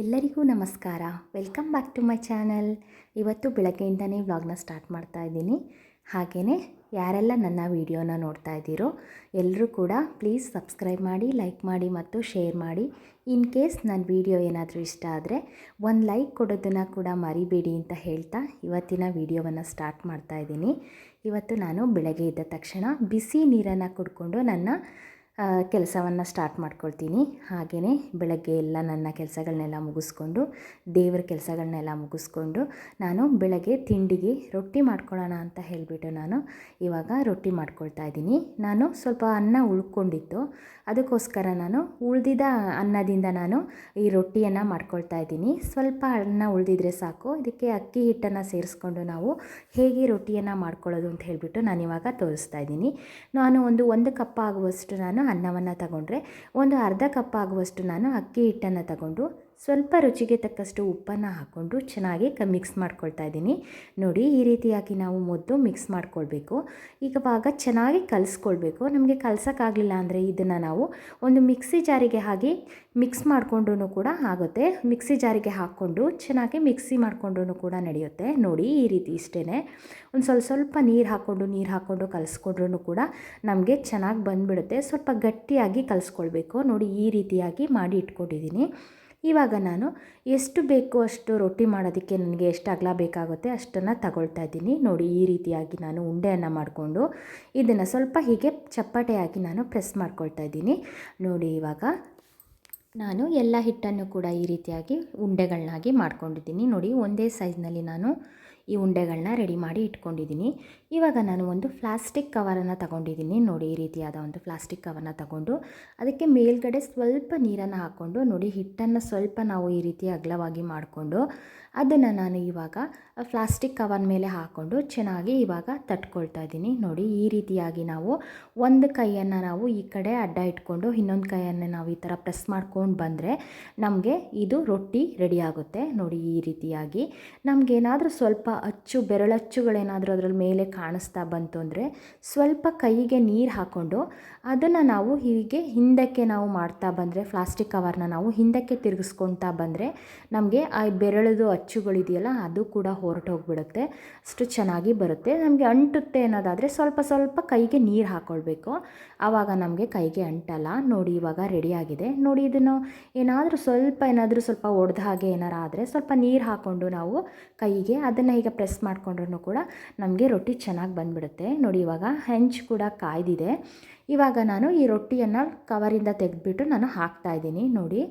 ಎಲ್ಲರಿಗೂ ನಮಸ್ಕಾರ. Welcome back to my channel ಇವತ್ತು ಬೆಳಗ್ಗೆಯಿಂದನೇ ವ್ಲಾಗ್ನ ಸ್ಟಾರ್ಟ್ ಮಾಡ್ತಾ ಇದ್ದೀನಿ. ಹಾಗೆಯೇ ಯಾರೆಲ್ಲ ನನ್ನ ವಿಡಿಯೋನ ನೋಡ್ತಾ ಇದ್ದೀರೋ ಎಲ್ಲರೂ ಕೂಡ ಪ್ಲೀಸ್ ಸಬ್ಸ್ಕ್ರೈಬ್ ಮಾಡಿ ಲೈಕ್ ಮಾಡಿ ಮತ್ತು ಶೇರ್ ಮಾಡಿ. ಇನ್ ಕೇಸ್ ನನ್ನ ವಿಡಿಯೋ ಏನಾದರೂ ಇಷ್ಟ ಆದರೆ ಒಂದು ಲೈಕ್ ಕೊಡೋದನ್ನು ಕೂಡ ಮರಿಬೇಡಿ ಅಂತ ಹೇಳ್ತಾ ಇವತ್ತಿನ ವಿಡಿಯೋವನ್ನು ಸ್ಟಾರ್ಟ್ ಮಾಡ್ತಾ ಇದ್ದೀನಿ. ಇವತ್ತು ನಾನು ಬೆಳಗ್ಗೆ ಇದ್ದ ತಕ್ಷಣ ಬಿಸಿ ನೀರನ್ನು ಕುಡ್ಕೊಂಡು ನನ್ನ ಕೆಲಸವನ್ನು ಸ್ಟಾರ್ಟ್ ಮಾಡ್ಕೊಳ್ತೀನಿ. ಹಾಗೆಯೇ ಬೆಳಗ್ಗೆ ಎಲ್ಲ ನನ್ನ ಕೆಲಸಗಳನ್ನೆಲ್ಲ ಮುಗಿಸ್ಕೊಂಡು, ದೇವರ ಕೆಲಸಗಳನ್ನೆಲ್ಲ ಮುಗಿಸ್ಕೊಂಡು ನಾನು ಬೆಳಗ್ಗೆ ತಿಂಡಿಗೆ ರೊಟ್ಟಿ ಮಾಡ್ಕೊಳ್ಳೋಣ ಅಂತ ಹೇಳಿಬಿಟ್ಟು ನಾನು ಇವಾಗ ರೊಟ್ಟಿ ಮಾಡ್ಕೊಳ್ತಾ ಇದ್ದೀನಿ. ನಾನು ಸ್ವಲ್ಪ ಅನ್ನ ಉಳ್ಕೊಂಡಿತ್ತು. ಅದಕ್ಕೋಸ್ಕರ ನಾನು ಉಳಿದಿದ್ದ ಅನ್ನದಿಂದ ನಾನು ಈ ರೊಟ್ಟಿಯನ್ನು ಮಾಡ್ಕೊಳ್ತಾ ಇದ್ದೀನಿ. ಸ್ವಲ್ಪ ಅನ್ನ ಉಳಿದಿದ್ರೆ ಸಾಕು. ಇದಕ್ಕೆ ಅಕ್ಕಿ ಹಿಟ್ಟನ್ನು ಸೇರಿಸ್ಕೊಂಡು ನಾವು ಹೇಗೆ ರೊಟ್ಟಿಯನ್ನು ಮಾಡ್ಕೊಳ್ಳೋದು ಅಂತ ಹೇಳಿಬಿಟ್ಟು ನಾನು ಇವಾಗ ತೋರಿಸ್ತಾ ಇದ್ದೀನಿ. ನಾನು ಒಂದು ಒಂದು ಕಪ್ ಆಗುವಷ್ಟು ನಾನು ಅನ್ನವನ್ನು ತಗೊಂಡ್ರೆ ಒಂದು ಅರ್ಧ ಕಪ್ ಆಗುವಷ್ಟು ನಾನು ಅಕ್ಕಿ ಹಿಟ್ಟನ್ನು ತಗೊಂಡು ಸ್ವಲ್ಪ ರುಚಿಗೆ ತಕ್ಕಷ್ಟು ಉಪ್ಪನ್ನು ಹಾಕ್ಕೊಂಡು ಚೆನ್ನಾಗಿ ಕ ಮಿಕ್ಸ್ ಮಾಡ್ಕೊಳ್ತಾ ಇದ್ದೀನಿ. ನೋಡಿ, ಈ ರೀತಿಯಾಗಿ ನಾವು ಮೊದಲು ಮಿಕ್ಸ್ ಮಾಡ್ಕೊಳ್ಬೇಕು. ಈಗ ಭಾಗ ಚೆನ್ನಾಗಿ ಕಲಿಸ್ಕೊಳ್ಬೇಕು. ನಮಗೆ ಕಲ್ಸೋಕ್ಕಾಗಲಿಲ್ಲ ಅಂದರೆ ಇದನ್ನು ನಾವು ಒಂದು ಮಿಕ್ಸಿ ಜಾರಿಗೆ ಹಾಕಿ ಮಿಕ್ಸ್ ಮಾಡಿಕೊಂಡ್ರೂ ಕೂಡ ಆಗುತ್ತೆ. ಮಿಕ್ಸಿ ಜಾರಿಗೆ ಹಾಕ್ಕೊಂಡು ಚೆನ್ನಾಗಿ ಮಿಕ್ಸಿ ಮಾಡಿಕೊಂಡ್ರೂ ಕೂಡ ನಡೆಯುತ್ತೆ. ನೋಡಿ, ಈ ರೀತಿ ಇಷ್ಟೇ ಒಂದು ಸ್ವಲ್ಪ ಸ್ವಲ್ಪ ನೀರು ಹಾಕ್ಕೊಂಡು ನೀರು ಹಾಕ್ಕೊಂಡು ಕಲಿಸ್ಕೊಂಡ್ರೂ ಕೂಡ ನಮಗೆ ಚೆನ್ನಾಗಿ ಬಂದುಬಿಡುತ್ತೆ. ಸ್ವಲ್ಪ ಗಟ್ಟಿಯಾಗಿ ಕಲಿಸ್ಕೊಳ್ಬೇಕು. ನೋಡಿ, ಈ ರೀತಿಯಾಗಿ ಮಾಡಿ ಇಟ್ಕೊಂಡಿದ್ದೀನಿ. ಇವಾಗ ನಾನು ಎಷ್ಟು ಬೇಕು ಅಷ್ಟು ರೊಟ್ಟಿ ಮಾಡೋದಕ್ಕೆ ನನಗೆ ಎಷ್ಟು ಅಗಲ ಬೇಕಾಗುತ್ತೆ ಅಷ್ಟನ್ನು ತಗೊಳ್ತಾ ಇದ್ದೀನಿ. ನೋಡಿ, ಈ ರೀತಿಯಾಗಿ ನಾನು ಉಂಡೆಯನ್ನು ಮಾಡಿಕೊಂಡು ಇದನ್ನು ಸ್ವಲ್ಪ ಹೀಗೆ ಚಪ್ಪಟೆಯಾಗಿ ನಾನು ಪ್ರೆಸ್ ಮಾಡ್ಕೊಳ್ತಾ ಇದ್ದೀನಿ. ನೋಡಿ, ಇವಾಗ ನಾನು ಎಲ್ಲ ಹಿಟ್ಟನ್ನು ಕೂಡ ಈ ರೀತಿಯಾಗಿ ಉಂಡೆಗಳನ್ನಾಗಿ ಮಾಡ್ಕೊಂಡಿದ್ದೀನಿ. ನೋಡಿ, ಒಂದೇ ಸೈಜ್ನಲ್ಲಿ ನಾನು ಈ ಉಂಡೆಗಳನ್ನ ರೆಡಿ ಮಾಡಿ ಇಟ್ಕೊಂಡಿದ್ದೀನಿ. ಇವಾಗ ನಾನು ಒಂದು ಪ್ಲಾಸ್ಟಿಕ್ ಕವರನ್ನು ತಗೊಂಡಿದ್ದೀನಿ. ನೋಡಿ, ಈ ರೀತಿಯಾದ ಒಂದು ಪ್ಲಾಸ್ಟಿಕ್ ಕವರನ್ನು ತಗೊಂಡು ಅದಕ್ಕೆ ಮೇಲ್ಗಡೆ ಸ್ವಲ್ಪ ನೀರನ್ನು ಹಾಕ್ಕೊಂಡು ನೋಡಿ, ಹಿಟ್ಟನ್ನು ಸ್ವಲ್ಪ ನಾವು ಈ ರೀತಿ ಅಗಲವಾಗಿ ಮಾಡಿಕೊಂಡು ಅದನ್ನು ನಾನು ಇವಾಗ ಪ್ಲಾಸ್ಟಿಕ್ ಕವರ್ ಮೇಲೆ ಹಾಕ್ಕೊಂಡು ಚೆನ್ನಾಗಿ ಇವಾಗ ತಟ್ಕೊಳ್ತಾ ಇದ್ದೀನಿ. ನೋಡಿ, ಈ ರೀತಿಯಾಗಿ ನಾವು ಒಂದು ಕೈಯನ್ನು ನಾವು ಈ ಕಡೆ ಅಡ್ಡ ಇಟ್ಕೊಂಡು ಇನ್ನೊಂದು ಕೈಯನ್ನು ನಾವು ಈ ಥರ ಪ್ರೆಸ್ ಮಾಡ್ಕೊಂಡು ಬಂದರೆ ನಮಗೆ ಇದು ರೊಟ್ಟಿ ರೆಡಿ ಆಗುತ್ತೆ. ನೋಡಿ, ಈ ರೀತಿಯಾಗಿ ನಮಗೇನಾದರೂ ಸ್ವಲ್ಪ ಅಚ್ಚು ಬೆರಳಚ್ಚುಗಳೇನಾದರೂ ಅದರಲ್ಲಿ ಮೇಲೆ ಕಾಣಿಸ್ತಾ ಬಂತು ಅಂದರೆ ಸ್ವಲ್ಪ ಕೈಗೆ ನೀರು ಹಾಕ್ಕೊಂಡು ಅದನ್ನು ನಾವು ಹೀಗೆ ಹಿಂದಕ್ಕೆ ನಾವು ಮಾಡ್ತಾ ಬಂದರೆ ಪ್ಲಾಸ್ಟಿಕ್ ಕವರ್ನ ನಾವು ಹಿಂದಕ್ಕೆ ತಿರುಗಿಸ್ಕೊತಾ ಬಂದರೆ ನಮಗೆ ಆ ಬೆರಳದು ಅಚ್ಚುಗಳಿದೆಯಲ್ಲ, ಅದು ಕೂಡ ಹೊರಟು ಹೋಗಿಬಿಡುತ್ತೆ ಅಷ್ಟು ಚೆನ್ನಾಗಿ ಬರುತ್ತೆ. ನಮಗೆ ಅಂಟುತ್ತೆ ಅನ್ನೋದಾದರೆ ಸ್ವಲ್ಪ ಸ್ವಲ್ಪ ಕೈಗೆ ನೀರು ಹಾಕ್ಕೊಳ್ಬೇಕು ಆವಾಗ ನಮಗೆ ಕೈಗೆ ಅಂಟಲ್ಲ. ನೋಡಿ ಇವಾಗ ರೆಡಿಯಾಗಿದೆ ನೋಡಿ ಇದನ್ನು ಏನಾದರೂ ಸ್ವಲ್ಪ ಏನಾದರೂ ಸ್ವಲ್ಪ ಒಡೆದ ಹಾಗೆ ಏನಾರು ಆದರೆ ಸ್ವಲ್ಪ ನೀರು ಹಾಕ್ಕೊಂಡು ನಾವು ಕೈಗೆ ಅದನ್ನು ಈಗ ಪ್ರೆಸ್ ಮಾಡಿಕೊಂಡ್ರೂ ಕೂಡ ನಮಗೆ ರೊಟ್ಟಿ ಚೆನ್ನಾಗಿ ಬಂದುಬಿಡುತ್ತೆ. ನೋಡಿ ಇವಾಗ ಹೆಂಚು ಕೂಡ ಕಾಯ್ದಿದೆ. ಇವಾಗ ನಾನು ಈ ರೊಟ್ಟಿಯನ್ನು ಕವರಿಂದ ತೆಗೆದ್ಬಿಟ್ಟು ನಾನು ಹಾಕ್ತಾಯಿದ್ದೀನಿ ನೋಡಿ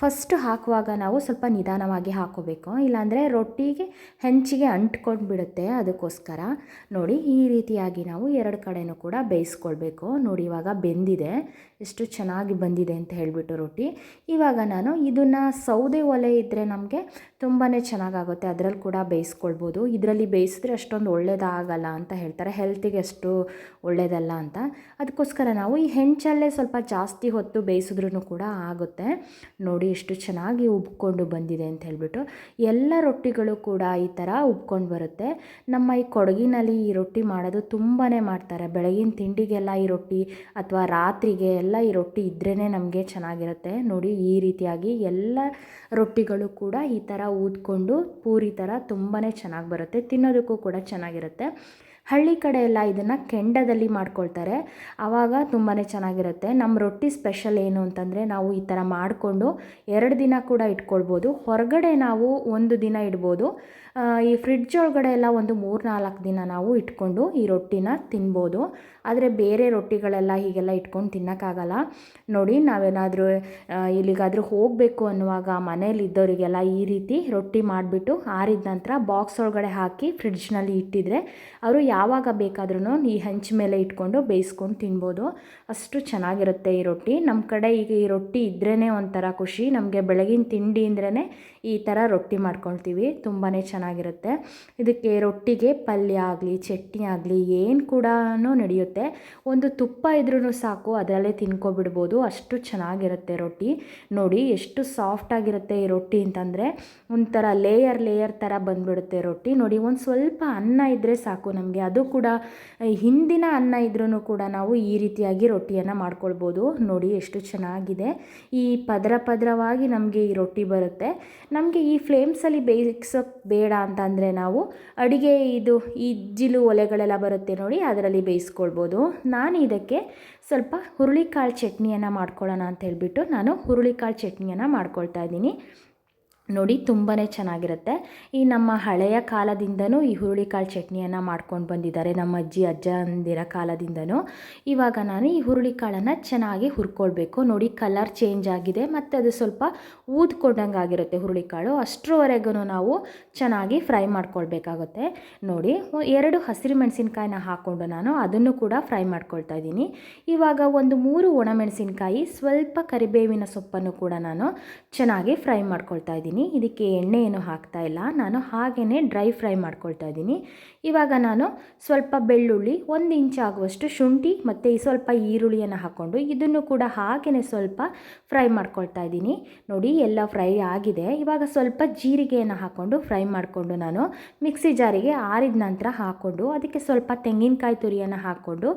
ಫಸ್ಟ್ ಹಾಕುವಾಗ ನಾವು ಸ್ವಲ್ಪ ನಿಧಾನವಾಗಿ ಹಾಕೋಬೇಕು. ಇಲ್ಲಾಂದರೆ ರೊಟ್ಟಿಗೆ ಹೆಂಚಿಗೆ ಅಂಟ್ಕೊಂಡು ಬಿಡುತ್ತೆ ಅದಕ್ಕೋಸ್ಕರ. ನೋಡಿ, ಈ ರೀತಿಯಾಗಿ ನಾವು ಎರಡು ಕಡೆಯೂ ಕೂಡ ಬೇಯಿಸ್ಕೊಳ್ಬೇಕು. ನೋಡಿ, ಇವಾಗ ಬೆಂದಿದೆ. ಎಷ್ಟು ಚೆನ್ನಾಗಿ ಬಂದಿದೆ ಅಂತ ಹೇಳಿಬಿಟ್ಟು ರೊಟ್ಟಿ. ಇವಾಗ ನಾನು ಇದನ್ನು ಸೌದೆ ಒಲೆ ಇದ್ದರೆ ನಮಗೆ ತುಂಬಾ ಚೆನ್ನಾಗಾಗುತ್ತೆ. ಅದರಲ್ಲಿ ಕೂಡ ಬೇಯಿಸ್ಕೊಳ್ಬೋದು. ಇದರಲ್ಲಿ ಬೇಯಿಸಿದ್ರೆ ಅಷ್ಟೊಂದು ಒಳ್ಳೇದಾಗಲ್ಲ ಅಂತ ಹೇಳ್ತಾರೆ. ಹೆಲ್ತಿಗೆ ಅಷ್ಟು ಒಳ್ಳೆಯದಲ್ಲ ಅಂತ. ಅದಕ್ಕೋಸ್ಕರ ನಾವು ಈ ಹೆಂಚಲ್ಲೇ ಸ್ವಲ್ಪ ಜಾಸ್ತಿ ಹೊತ್ತು ಬೇಯಿಸಿದ್ರೂ ಕೂಡ ಆಗುತ್ತೆ. ನೋಡಿ ಎಷ್ಟು ಚೆನ್ನಾಗಿ ಉಬ್ಕೊಂಡು ಬಂದಿದೆ ಅಂತ ಹೇಳ್ಬಿಟ್ಟು. ಎಲ್ಲ ರೊಟ್ಟಿಗಳು ಕೂಡ ಈ ಥರ ಉಬ್ಕೊಂಡು ಬರುತ್ತೆ. ನಮ್ಮ ಈ ಕೊಡಗಿನಲ್ಲಿ ಈ ರೊಟ್ಟಿ ಮಾಡೋದು ತುಂಬಾ ಮಾಡ್ತಾರೆ. ಬೆಳಗಿನ ತಿಂಡಿಗೆಲ್ಲ ಈ ರೊಟ್ಟಿ ಅಥವಾ ರಾತ್ರಿಗೆ ಎಲ್ಲ ಈ ರೊಟ್ಟಿ ಇದ್ರೇ ನಮಗೆ ಚೆನ್ನಾಗಿರುತ್ತೆ. ನೋಡಿ ಈ ರೀತಿಯಾಗಿ ಎಲ್ಲ ರೊಟ್ಟಿಗಳು ಕೂಡ ಈ ಥರ ಊದ್ಕೊಂಡು ಪೂರಿ ಥರ ತುಂಬಾ ಚೆನ್ನಾಗಿ ಬರುತ್ತೆ. ತಿನ್ನೋದಕ್ಕೂ ಕೂಡ ಚೆನ್ನಾಗಿರುತ್ತೆ. ಹಳ್ಳಿ ಕಡೆ ಎಲ್ಲ ಇದನ್ನು ಕೆಂಡದಲ್ಲಿ ಮಾಡ್ಕೊಳ್ತಾರೆ. ಆವಾಗ ತುಂಬಾ ಚೆನ್ನಾಗಿರುತ್ತೆ. ನಮ್ಮ ರೊಟ್ಟಿ ಸ್ಪೆಷಲ್ ಏನು ಅಂತಂದರೆ ನಾವು ಈ ಥರ ಮಾಡಿಕೊಂಡು ಎರಡು ದಿನ ಕೂಡ ಇಟ್ಕೊಳ್ಬೋದು. ಹೊರಗಡೆ ನಾವು ಒಂದು ದಿನ ಇಡ್ಬೋದು. ಈ ಫ್ರಿಡ್ಜ್ ಒಳಗಡೆ ಎಲ್ಲ ಒಂದು ಮೂರು ನಾಲ್ಕು ದಿನ ನಾವು ಇಟ್ಕೊಂಡು ಈ ರೊಟ್ಟಿನ ತಿನ್ಬೋದು. ಆದರೆ ಬೇರೆ ರೊಟ್ಟಿಗಳೆಲ್ಲ ಹೀಗೆಲ್ಲ ಇಟ್ಕೊಂಡು ತಿನ್ನೋಕ್ಕಾಗಲ್ಲ. ನೋಡಿ, ನಾವೇನಾದರೂ ಇಲ್ಲಿಗಾದರೂ ಹೋಗಬೇಕು ಅನ್ನುವಾಗ ಮನೇಲಿ ಇದ್ದವರಿಗೆಲ್ಲ ಈ ರೀತಿ ರೊಟ್ಟಿ ಮಾಡಿಬಿಟ್ಟು ಆರಿದ ನಂತರ ಬಾಕ್ಸ್ ಒಳಗಡೆ ಹಾಕಿ ಫ್ರಿಡ್ಜ್ನಲ್ಲಿ ಇಟ್ಟಿದ್ರೆ ಅವರು ಯಾವಾಗ ಬೇಕಾದ್ರೂ ಈ ಹಂಚು ಮೇಲೆ ಇಟ್ಕೊಂಡು ಬೇಯಿಸ್ಕೊಂಡು ತಿನ್ಬೋದು. ಅಷ್ಟು ಚೆನ್ನಾಗಿರುತ್ತೆ ಈ ರೊಟ್ಟಿ. ನಮ್ಮ ಕಡೆ ಈಗ ಈ ರೊಟ್ಟಿ ಇದ್ರೇ ಒಂಥರ ಖುಷಿ. ನಮಗೆ ಬೆಳಗಿನ ತಿಂಡಿ ಅಂದ್ರೇ ಈ ಥರ ರೊಟ್ಟಿ ಮಾಡ್ಕೊಳ್ತೀವಿ. ತುಂಬಾ ಚೆನ್ನಾಗಿರುತ್ತೆ. ಇದಕ್ಕೆ ರೊಟ್ಟಿಗೆ, ಪಲ್ಯ ಆಗಲಿ, ಚಟ್ನಿ ಆಗಲಿ ಏನು ಕೂಡ ನಡೆಯುತ್ತೆ. ಒಂದು ತುಪ್ಪ ಇದ್ರೂ ಸಾಕು, ಅದರಲ್ಲೇ ತಿನ್ಕೊಬಿಡ್ಬೋದು. ಅಷ್ಟು ಚೆನ್ನಾಗಿರುತ್ತೆ ರೊಟ್ಟಿ. ನೋಡಿ ಎಷ್ಟು ಸಾಫ್ಟಾಗಿರುತ್ತೆ ಈ ರೊಟ್ಟಿ ಅಂತಂದರೆ. ಒಂಥರ ಲೇಯರ್ ಲೇಯರ್ ಥರ ಬಂದುಬಿಡುತ್ತೆ ರೊಟ್ಟಿ. ನೋಡಿ ಒಂದು ಸ್ವಲ್ಪ ಅನ್ನ ಇದ್ದರೆ ಸಾಕು ನಮಗೆ. ಅದು ಕೂಡ ಹಿಂದಿನ ಅನ್ನ ಇದ್ರೂ ಕೂಡ ನಾವು ಈ ರೀತಿಯಾಗಿ ರೊಟ್ಟಿಯನ್ನು ಮಾಡ್ಕೊಳ್ಬೋದು. ನೋಡಿ ಎಷ್ಟು ಚೆನ್ನಾಗಿದೆ. ಈ ಪದರ ಪದರವಾಗಿ ನಮಗೆ ಈ ರೊಟ್ಟಿ ಬರುತ್ತೆ. ನಮಗೆ ಈ ಫ್ಲೇಮ್ಸಲ್ಲಿ ಬೇಯಿಸೋಕ್ಕೆ ಬೇಡ ಅಂತಂದರೆ ನಾವು ಅಡುಗೆ ಇದು ಈ ಜಿಲು ಒಲೆಗಳೆಲ್ಲ ಬರುತ್ತೆ ನೋಡಿ ಅದರಲ್ಲಿ ಬೇಯಿಸ್ಕೊಳ್ಬೋದು. ನಾನು ಇದಕ್ಕೆ ಸ್ವಲ್ಪ ಹುರುಳಿಕಾಳು ಚಟ್ನಿಯನ್ನು ಮಾಡ್ಕೊಳ್ಳೋಣ ಅಂತ ಹೇಳಿಬಿಟ್ಟು ನಾನು ಹುರುಳಿಕಾಳು ಚಟ್ನಿಯನ್ನು ಮಾಡ್ಕೊಳ್ತಾ ಇದ್ದೀನಿ. ನೋಡಿ ತುಂಬಾ ಚೆನ್ನಾಗಿರುತ್ತೆ. ಈ ನಮ್ಮ ಹಳೆಯ ಕಾಲದಿಂದನೂ ಈ ಹುರುಳಿಕಾಳು ಚಟ್ನಿಯನ್ನು ಮಾಡ್ಕೊಂಡು ಬಂದಿದ್ದಾರೆ. ನಮ್ಮ ಅಜ್ಜಿ, ಅಜ್ಜ ಅಂದಿರ ಕಾಲದಿಂದನೂ. ಇವಾಗ ನಾನು ಈ ಹುರುಳಿಕಾಳನ್ನು ಚೆನ್ನಾಗಿ ಹುರ್ಕೊಳ್ಬೇಕು. ನೋಡಿ ಕಲರ್ ಚೇಂಜ್ ಆಗಿದೆ ಮತ್ತು ಅದು ಸ್ವಲ್ಪ ಊದ್ಕೊಂಡಂಗೆ ಆಗಿರುತ್ತೆ ಹುರುಳಿಕಾಳು. ಅಷ್ಟರವರೆಗೂ ನಾವು ಚೆನ್ನಾಗಿ ಫ್ರೈ ಮಾಡ್ಕೊಳ್ಬೇಕಾಗುತ್ತೆ. ನೋಡಿ, ಎರಡು ಹಸಿರು ಮೆಣಸಿನ್ಕಾಯಿನ ಹಾಕ್ಕೊಂಡು ನಾನು ಅದನ್ನು ಕೂಡ ಫ್ರೈ ಮಾಡ್ಕೊಳ್ತಾ ಇದ್ದೀನಿ. ಇವಾಗ ಒಂದು ಮೂರು ಒಣಮೆಣಸಿನ್ಕಾಯಿ ಸ್ವಲ್ಪ ಕರಿಬೇವಿನ ಸೊಪ್ಪನ್ನು ಕೂಡ ನಾನು ಚೆನ್ನಾಗಿ ಫ್ರೈ ಮಾಡ್ಕೊಳ್ತಾ ಇದ್ದೀನಿ. ಇದಕ್ಕೆ ಎಣ್ಣೆ ಏನು ಹಾಕ್ತಾ ಇಲ್ಲ. ನಾನು ಹಾಗೇ ಡ್ರೈ ಫ್ರೈ ಮಾಡ್ಕೊಳ್ತಾ ಇದ್ದೀನಿ. ಇವಾಗ ನಾನು ಸ್ವಲ್ಪ ಬೆಳ್ಳುಳ್ಳಿ ಒಂದು ಇಂಚ್ ಆಗುವಷ್ಟು ಶುಂಠಿ ಮತ್ತು ಸ್ವಲ್ಪ ಈರುಳ್ಳಿಯನ್ನು ಹಾಕ್ಕೊಂಡು ಇದನ್ನು ಕೂಡ ಹಾಗೆಯೇ ಸ್ವಲ್ಪ ಫ್ರೈ ಮಾಡ್ಕೊಳ್ತಾ ಇದ್ದೀನಿ. ನೋಡಿ, ಎಲ್ಲ ಫ್ರೈ ಆಗಿದೆ. ಇವಾಗ ಸ್ವಲ್ಪ ಜೀರಿಗೆಯನ್ನು ಹಾಕ್ಕೊಂಡು ಫ್ರೈ ಮಾಡಿಕೊಂಡು ನಾನು ಮಿಕ್ಸಿ ಜಾರಿಗೆ ಆರಿದ ನಂತರ ಹಾಕ್ಕೊಂಡು ಅದಕ್ಕೆ ಸ್ವಲ್ಪ ತೆಂಗಿನಕಾಯಿ ತುರಿಯನ್ನು ಹಾಕ್ಕೊಂಡು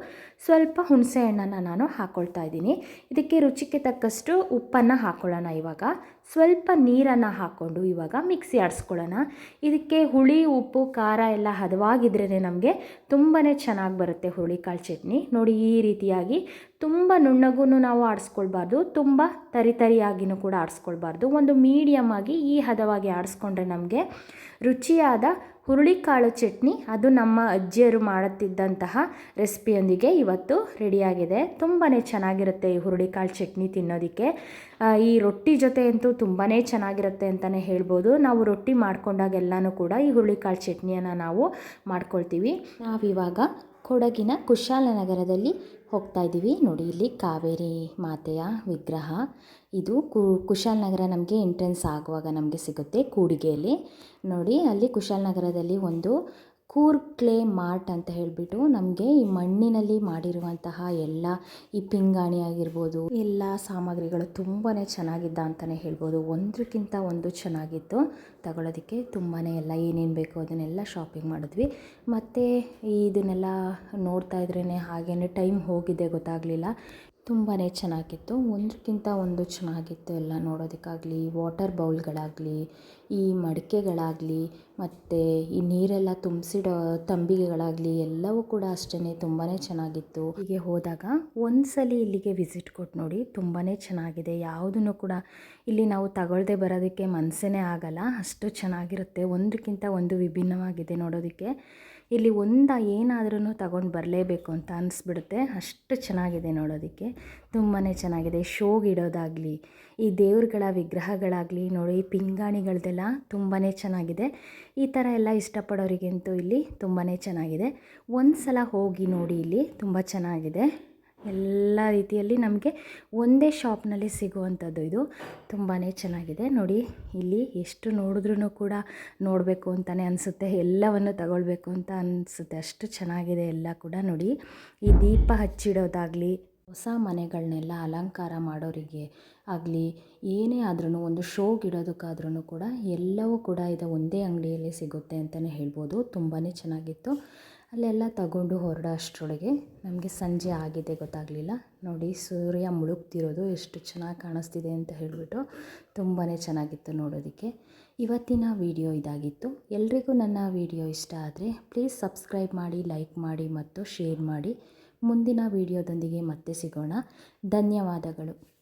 ಸ್ವಲ್ಪ ಹುಣಸೆ ಹಣ್ಣನ್ನು ನಾನು ಹಾಕ್ಕೊಳ್ತಾ ಇದ್ದೀನಿ. ಇದಕ್ಕೆ ರುಚಿಗೆ ತಕ್ಕಷ್ಟು ಉಪ್ಪನ್ನು ಹಾಕ್ಕೊಳ್ಳೋಣ ಇವಾಗ. ಸ್ವಲ್ಪ ನೀರನ್ನು ಹಾಕ್ಕೊಂಡು ಇವಾಗ ಮಿಕ್ಸಿ ಆಡಿಸ್ಕೊಳ್ಳೋಣ ಇದಕ್ಕೆ ಹುಳಿ, ಉಪ್ಪು, ಖಾರ ಎಲ್ಲ ಹದವಾಗಿದ್ರೇ ನಮಗೆ ತುಂಬಾ ಚೆನ್ನಾಗಿ ಬರುತ್ತೆ ಹುರುಳಿಕಾಳು ಚಟ್ನಿ. ನೋಡಿ ಈ ರೀತಿಯಾಗಿ ತುಂಬ ನುಣ್ಣಗೂ ನಾವು ಆಡಿಸ್ಕೊಳ್ಬಾರ್ದು, ತುಂಬ ತರಿತರಿಯಾಗಿನೂ ಕೂಡ ಆಡಿಸ್ಕೊಳ್ಬಾರ್ದು. ಒಂದು ಮೀಡಿಯಮ್ ಆಗಿ ಈ ಹದವಾಗಿ ಆಡಿಸ್ಕೊಂಡ್ರೆ ನಮಗೆ ರುಚಿಯಾದ ಹುರುಳಿಕಾಳು ಚಟ್ನಿ, ಅದು ನಮ್ಮ ಅಜ್ಜಿಯರು ಮಾಡುತ್ತಿದ್ದಂತಹ ರೆಸಿಪಿಯೊಂದಿಗೆ ಇವತ್ತು ರೆಡಿಯಾಗಿದೆ. ತುಂಬಾ ಚೆನ್ನಾಗಿರುತ್ತೆ ಈ ಹುರುಳಿಕಾಳು ಚಟ್ನಿ ತಿನ್ನೋದಕ್ಕೆ. ಈ ರೊಟ್ಟಿ ಜೊತೆ ಅಂತೂ ತುಂಬಾ ಚೆನ್ನಾಗಿರುತ್ತೆ ಅಂತಲೇ ಹೇಳ್ಬೋದು. ನಾವು ರೊಟ್ಟಿ ಮಾಡಿಕೊಂಡಾಗೆಲ್ಲನೂ ಕೂಡ ಈ ಹುರುಳಿಕಾಳು ಚಟ್ನಿಯನ್ನು ನಾವು ಮಾಡ್ಕೊಳ್ತೀವಿ. ನಾವಿವಾಗ ಕೊಡಗಿನ ಕುಶಾಲನಗರದಲ್ಲಿ ಹೋಗ್ತಾ ಇದ್ದೀವಿ. ನೋಡಿ, ಇಲ್ಲಿ ಕಾವೇರಿ ಮಾತೆಯ ವಿಗ್ರಹ. ಇದು ಕುಶಾಲನಗರ ನಮಗೆ ಎಂಟ್ರೆನ್ಸ್ ಆಗುವಾಗ ನಮಗೆ ಸಿಗುತ್ತೆ ಕೂಡಿಗೆಯಲ್ಲಿ. ನೋಡಿ, ಅಲ್ಲಿ ಕುಶಾಲನಗರದಲ್ಲಿ ಒಂದು ಕೂರ್ ಕ್ಲೇ ಮಾರ್ಟ್ ಅಂತ ಹೇಳಿಬಿಟ್ಟು ನಮಗೆ ಈ ಮಣ್ಣಿನಲ್ಲಿ ಮಾಡಿರುವಂತಹ ಎಲ್ಲ ಈ ಪಿಂಗಾಣಿ ಆಗಿರ್ಬೋದು, ಎಲ್ಲ ಸಾಮಗ್ರಿಗಳು ತುಂಬಾ ಚೆನ್ನಾಗಿದ್ದ ಅಂತಲೇ ಹೇಳ್ಬೋದು. ಒಂದಕ್ಕಿಂತ ಒಂದು ಚೆನ್ನಾಗಿತ್ತು. ತಗೊಳ್ಳೋದಕ್ಕೆ ತುಂಬಾ ಎಲ್ಲ ಏನೇನು ಬೇಕು ಅದನ್ನೆಲ್ಲ ಶಾಪಿಂಗ್ ಮಾಡಿದ್ವಿ. ಮತ್ತು ಇದನ್ನೆಲ್ಲ ನೋಡ್ತಾ ಇದ್ರೇ ಹಾಗೇ ಟೈಮ್ ಹೋಗಿದೆ ಗೊತ್ತಾಗಲಿಲ್ಲ. ತುಂಬಾ ಚೆನ್ನಾಗಿತ್ತು. ಒಂದಕ್ಕಿಂತ ಒಂದು ಚೆನ್ನಾಗಿತ್ತು ಎಲ್ಲ ನೋಡೋದಕ್ಕಾಗಲಿ. ವಾಟರ್ ಬೌಲ್ಗಳಾಗಲಿ, ಈ ಮಡಿಕೆಗಳಾಗಲಿ, ಮತ್ತು ಈ ನೀರೆಲ್ಲ ತುಂಬಿಸಿಡೋ ತಂಬಿಗೆಗಳಾಗಲಿ ಎಲ್ಲವೂ ಕೂಡ ಅಷ್ಟೇ ತುಂಬಾ ಚೆನ್ನಾಗಿತ್ತು. ಹೀಗೆ ಹೋದಾಗ ಒಂದು ಇಲ್ಲಿಗೆ ವಿಸಿಟ್ ಕೊಟ್ಟು ನೋಡಿ ತುಂಬಾ ಚೆನ್ನಾಗಿದೆ. ಯಾವುದನ್ನು ಕೂಡ ಇಲ್ಲಿ ನಾವು ತಗೊಳ್ಳದೆ ಬರೋದಕ್ಕೆ ಮನಸ್ಸೇ ಆಗಲ್ಲ. ಅಷ್ಟು ಚೆನ್ನಾಗಿರುತ್ತೆ. ಒಂದಕ್ಕಿಂತ ಒಂದು ವಿಭಿನ್ನವಾಗಿದೆ ನೋಡೋದಕ್ಕೆ. ಇಲ್ಲಿ ಒಂದ ಏನಾದ್ರೂ ತಗೊಂಡು ಬರಲೇಬೇಕು ಅಂತ ಅನಿಸ್ಬಿಡುತ್ತೆ. ಅಷ್ಟು ಚೆನ್ನಾಗಿದೆ ನೋಡೋದಕ್ಕೆ. ತುಂಬಾ ಚೆನ್ನಾಗಿದೆ. ಶೋಗಿಡೋದಾಗಲಿ, ಈ ದೇವ್ರುಗಳ ವಿಗ್ರಹಗಳಾಗಲಿ ನೋಡಿ, ಪಿಂಗಾಣಿಗಳದೆಲ್ಲ ತುಂಬಾ ಚೆನ್ನಾಗಿದೆ. ಈ ಥರ ಎಲ್ಲ ಇಷ್ಟಪಡೋರಿಗಂತೂ ಇಲ್ಲಿ ತುಂಬಾ ಚೆನ್ನಾಗಿದೆ. ಒಂದು ಸಲ ಹೋಗಿ ನೋಡಿ ಇಲ್ಲಿ ತುಂಬ ಚೆನ್ನಾಗಿದೆ. ಎಲ್ಲ ರೀತಿಯಲ್ಲಿ ನಮಗೆ ಒಂದೇ ಶಾಪ್ನಲ್ಲಿ ಸಿಗುವಂಥದ್ದು ಇದು. ತುಂಬಾ ಚೆನ್ನಾಗಿದೆ. ನೋಡಿ, ಇಲ್ಲಿ ಎಷ್ಟು ನೋಡಿದ್ರೂ ಕೂಡ ನೋಡಬೇಕು ಅಂತಲೇ ಅನಿಸುತ್ತೆ. ಎಲ್ಲವನ್ನು ತಗೊಳ್ಬೇಕು ಅಂತ ಅನಿಸುತ್ತೆ. ಅಷ್ಟು ಚೆನ್ನಾಗಿದೆ ಎಲ್ಲ ಕೂಡ. ನೋಡಿ, ಈ ದೀಪ ಹಚ್ಚಿಡೋದಾಗಲಿ, ಹೊಸ ಮನೆಗಳನ್ನೆಲ್ಲ ಅಲಂಕಾರ ಮಾಡೋರಿಗೆ ಆಗಲಿ, ಏನೇ ಆದ್ರೂ ಒಂದು ಶೋಗಿಡೋದಕ್ಕಾದ್ರೂ ಕೂಡ ಎಲ್ಲವೂ ಕೂಡ ಇದು ಒಂದೇ ಅಂಗಡಿಯಲ್ಲಿ ಸಿಗುತ್ತೆ ಅಂತಲೇ ಹೇಳ್ಬೋದು. ತುಂಬಾ ಚೆನ್ನಾಗಿತ್ತು. ಅಲ್ಲೆಲ್ಲ ತಗೊಂಡು ಹೊರಡೋ ಅಷ್ಟರೊಳಗೆ. ನಮಗೆ ಸಂಜೆ ಆಗಿದೆ, ಗೊತ್ತಾಗಲಿಲ್ಲ. ನೋಡಿ, ಸೂರ್ಯ ಮುಳುಗ್ತಿರೋದು ಎಷ್ಟು ಚೆನ್ನಾಗಿ ಕಾಣಿಸ್ತಿದೆ ಅಂತ ಹೇಳಿಬಿಟ್ಟು ತುಂಬಾ ಚೆನ್ನಾಗಿತ್ತು ನೋಡೋದಕ್ಕೆ. ಇವತ್ತಿನ ವಿಡಿಯೋ ಇದಾಗಿತ್ತು. ಎಲ್ರಿಗೂ ನನ್ನ ವೀಡಿಯೋ ಇಷ್ಟ ಆದರೆ ಪ್ಲೀಸ್ ಸಬ್ಸ್ಕ್ರೈಬ್ ಮಾಡಿ, ಲೈಕ್ ಮಾಡಿ ಮತ್ತು ಶೇರ್ ಮಾಡಿ. ಮುಂದಿನ ವೀಡಿಯೋದೊಂದಿಗೆ ಮತ್ತೆ ಸಿಗೋಣ. ಧನ್ಯವಾದಗಳು.